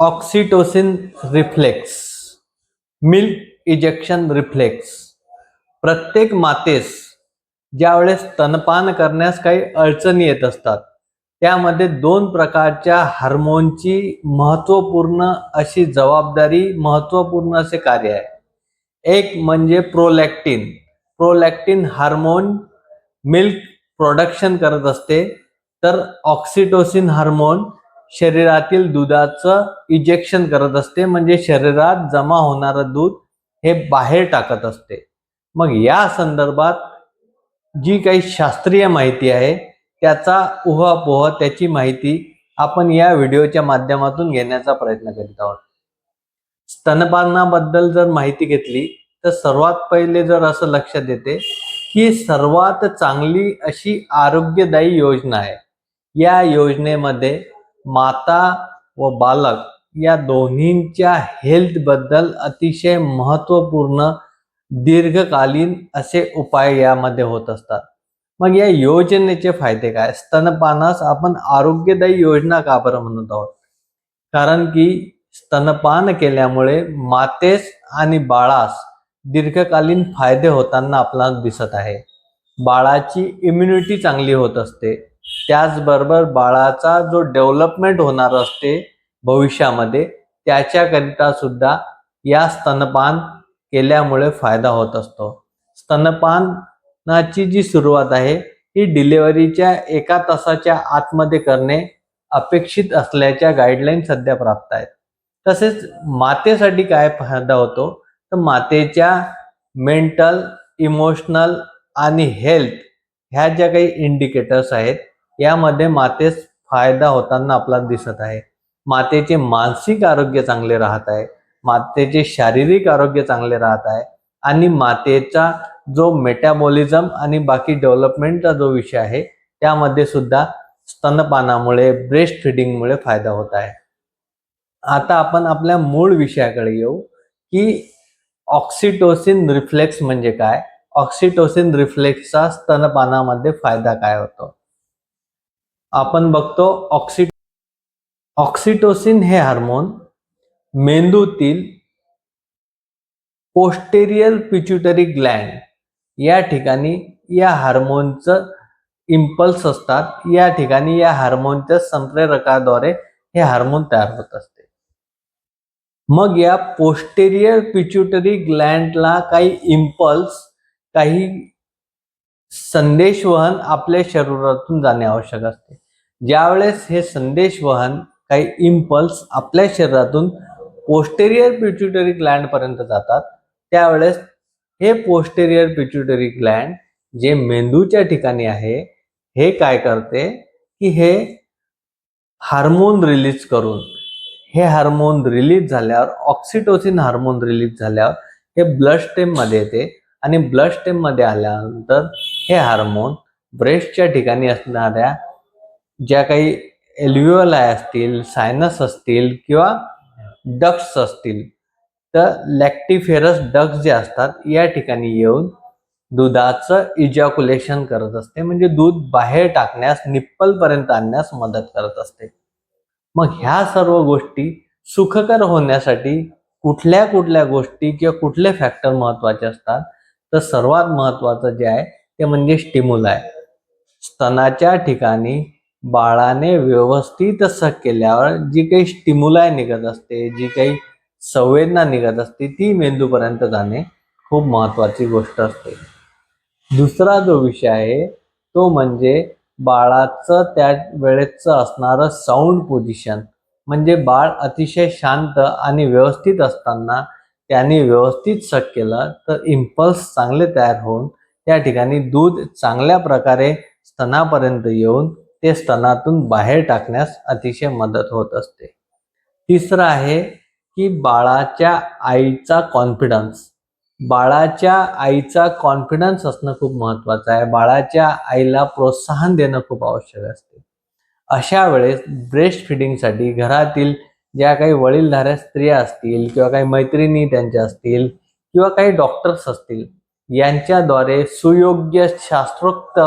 Oxytocin reflex milk ejection reflex प्रत्येक मातेस ज्यावेळेस स्तनपान करण्यास काही अडचणी येत असतात त्यामध्ये दोन प्रकारच्या हार्मोनची महत्त्वपूर्ण अशी जबाबदारी महत्त्वपूर्ण असे कार्य आहे. एक म्हणजे prolactin prolactin hormone milk production करत असते तर ऑक्सिटोसिन हार्मोन शरीरातील दुधाचं इजेक्शन करत असते. म्हणजे शरीरात जमा होणारं दूध हे बाहेर टाकत असते. मग या संदर्भात जी काही शास्त्रीय माहिती आहे त्याचा उहापोह त्याची माहिती आपण या व्हिडिओच्या माध्यमातून घेण्याचा प्रयत्न करीत आहोत. स्तनपानाबद्दल जर माहिती घेतली तर सर्वात पहिले जर असं लक्षात येते की सर्वात चांगली अशी आरोग्यदायी योजना आहे. या योजनेमध्ये माता व बालक या दोन्हींच्या हेल्थबद्दल अतिशय महत्त्वपूर्ण दीर्घकालीन असे उपाय यामध्ये होत असतात. मग या योजनेचे फायदे काय? स्तनपानास आपण आरोग्यदायी योजना का बरं म्हणत आहोत? कारण की स्तनपान केल्यामुळे मातेस आणि बाळास दीर्घकालीन फायदे होताना आपल्याला दिसत आहे. बाळाची इम्युनिटी चांगली होत असते. त्याचबरोबर बाळाचा जो डेव्हलपमेंट होणार असते भविष्यामध्ये त्याच्याकरिता सुद्धा या स्तनपान केल्यामुळे फायदा होत असतो. स्तनपानाची जी सुरुवात आहे ही डिलिव्हरीच्या एका तासाच्या आतमध्ये करणे अपेक्षित असल्याच्या गाईडलाईन सध्या प्राप्त आहेत. तसेच मातेसाठी काय फायदा होतो? तर मातेच्या मेंटल इमोशनल आणि हेल्थ ह्या ज्या काही इंडिकेटर्स आहेत यामध्ये मातेस फायदा होताना आपल्याला दिसत आहे. मातेचे मानसिक आरोग्य चांगले राहत आहे. मातेचे शारीरिक आरोग्य चांगले राहत आहे. आणि मातेचा जो मेटाबॉलिझम आणि बाकी डेव्हलपमेंटचा जो विषय आहे त्यामध्ये सुद्धा स्तनपानामुळे ब्रेस्ट फिडिंगमुळे फायदा होत आहे. आता आपण आपल्या मूळ विषयाकडे येऊ की ऑक्सिटोसिन रिफ्लेक्स म्हणजे काय? ऑक्सिटोसिन रिफ्लेक्सचा स्तनपानामध्ये फायदा काय होतो? आपण बघतो ऑक्सिट ऑक्सिटोसिन हे हार्मोन मेंदूतील पोस्टेरियल पिच्युटरी ग्लँड या ठिकाणी या हार्मोनचं इम्पल्स असतात. या ठिकाणी या हार्मोनच्या संप्रेरकाद्वारे हे हार्मोन तयार होत असते. मग या पोस्टेरियर पिच्युटरी ग्लँडला काही इम्पल्स काही संदेशवहन आपल्या शरीरातून जाणे आवश्यक असते. ज्यावेळेस हे संदेशवहन काही इम्पल्स आपल्या शरीरातून पोस्टेरियर पिट्युटरी ग्लँड पर्यंत जातात त्यावेळेस हे पोस्टेरियर पिट्युटरी ग्लँड जे मेंदूच्या ठिकाणी आहे हे काय करते? की हे हार्मोन रिलीज करून हे हार्मोन रिलीज झाल्यावर ऑक्सिटोसिन हार्मोन रिलीज झाल्यावर हे ब्लड स्टेममध्ये येते आणि ब्लड स्टेममध्ये आल्यानंतर हे हार्मोन ब्रेस्टच्या ठिकाणी असणाऱ्या ज्या काही एल्व्हिओलाय असतील सायनस असतील किंवा डक्स असतील तर लॅक्टिफेरस डक्स जे असतात या ठिकाणी येऊन दुधाचं इजॅक्युलेशन करत असते. म्हणजे दूध बाहेर टाकण्यास निप्पलपर्यंत आणण्यास मदत करत असते. मग ह्या सर्व गोष्टी सुखकर होण्यासाठी कुठल्या कुठल्या गोष्टी किंवा कुठले फॅक्टर महत्त्वाचे असतात तर सर्वात महत्वाचं जे आहे ते म्हणजे स्टिम्युलाय स्तनाच्या ठिकाणी बाळाने व्यवस्थित असं केल्यावर जी काही स्टिमुलाय निघत असते जी काही संवेदना निघत असते ती मेंदूपर्यंत जाणे खूप महत्वाची गोष्ट असते. दुसरा जो विषय आहे तो म्हणजे बाळाचं त्या वेळेचं असणारं साऊंड पोझिशन म्हणजे बाळ अतिशय शांत आणि व्यवस्थित असताना त्याने व्यवस्थित सक केलं तर इम्पल्स चांगले तयार होऊन त्या ठिकाणी दूध चांगल्या प्रकारे स्तनापर्यंत येऊन ते स्तनातून बाहेर टाकण्यास अतिशय मदत होत असते. तिसरं आहे की बाळाच्या आईचा कॉन्फिडन्स बाळाच्या आईचा कॉन्फिडन्स असणं खूप महत्वाचं आहे. बाळाच्या आईला प्रोत्साहन देणं खूप आवश्यक असते. अशा वेळेस ब्रेस्ट फिडिंगसाठी घरातील ज्या काही वडीलधाऱ्या स्त्रिया असतील किंवा काही मैत्रिणी त्यांच्या असतील किंवा काही डॉक्टर्स असतील यांच्याद्वारे सुयोग्य शास्त्रोक्त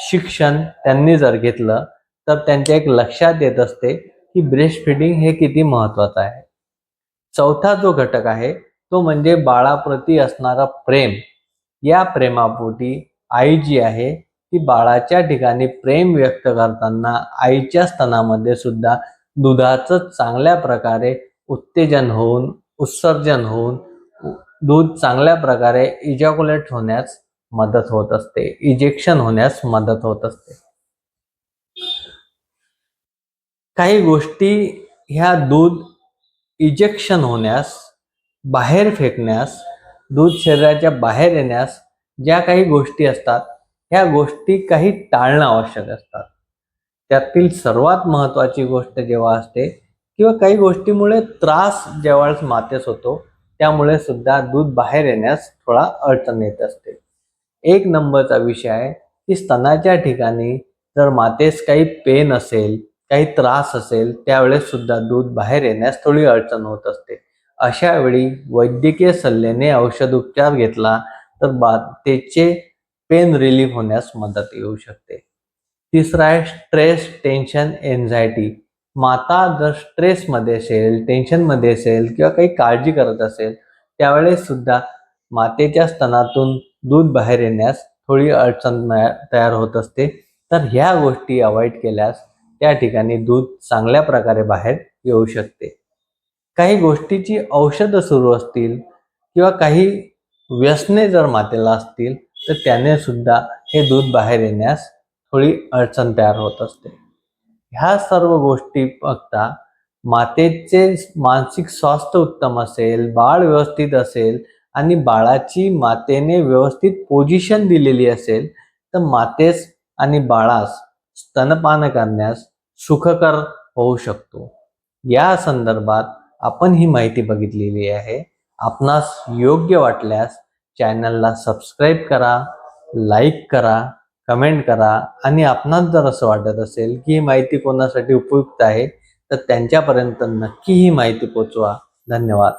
शिक्षण त्यांनी जर घेतलं तर त्यांच्या एक लक्षात येत असते की ब्रेस्ट फिडिंग हे किती महत्वाचं आहे. चौथा जो घटक आहे तो म्हणजे बाळाप्रती असणारा प्रेम. या प्रेमापोटी आई जी आहे ती बाळाच्या ठिकाणी प्रेम व्यक्त करताना आईच्या स्तनामध्ये सुद्धा दुधाचं चांगल्या प्रकारे उत्तेजन होऊन उत्सर्जन होऊन दूध चांगल्या प्रकारे इजॅक्युलेट होण्यास मदत होत असते. इजेक्शन होण्यास मदत होत असते. काही गोष्टी ह्या दूध इजेक्शन होण्यास बाहेर फेकण्यास दूध शरीराच्या बाहेर येण्यास ज्या काही गोष्टी असतात ह्या गोष्टी काही टाळणं आवश्यक असतात. त्यातील सर्वात महत्त्वाची गोष्ट जेव्हा असते किंवा काही गोष्टीमुळे त्रास ज्यावेळेस मातेस होतो त्यामुळे सुद्धा दूध बाहेर येण्यास थोडा अडचण येत असते. एक नंबरचा विषय आहे की स्तनाच्या ठिकाणी जर मातेस काही पेन असेल काही त्रास असेल त्यावेळेस सुद्धा दूध बाहेर येण्यास थोडी अडचण होत असते. अशा वेळी वैद्यकीय सल्ल्याने औषध उपचार घेतला तर मातेचे पेन रिलीफ होण्यास मदत येऊ शकते. तिसरा आहे स्ट्रेस टेन्शन एन्झायटी. माता जर स्ट्रेसमध्ये असेल टेन्शनमध्ये असेल किंवा काही काळजी करत असेल त्यावेळेस सुद्धा मातेच्या स्तनातून दूध बाहेर येण्यास थोडी अडचण तयार होत असते. तर ह्या गोष्टी अवॉइड केल्यास त्या ठिकाणी दूध चांगल्या प्रकारे बाहेर येऊ शकते. काही गोष्टीची औषधं सुरू असतील किंवा काही व्यसने जर मातेला असतील तर त्याने सुद्धा हे दूध बाहेर येण्यास थोडी अडचण तयार होत असते. ह्या सर्व गोष्टी बघता मातेचे मानसिक स्वास्थ्य उत्तम असेल बाळ व्यवस्थित असेल आणि बाळाची मातेने व्यवस्थित पोझिशन दिलेली असेल तर मातेस आणि बाळास स्तनपान करण्यास सुखकर होऊ शकतो. या संदर्भात आपण ही माहिती बघितलेली आहे. आपणास योग्य वाटल्यास चॅनलला सबस्क्राईब करा लाईक करा कमेंट करा आणि आपणास जर असं वाटत असेल की ही माहिती कोणासाठी उपयुक्त आहे तर त्यांच्यापर्यंत नक्की ही माहिती पोचवा. धन्यवाद.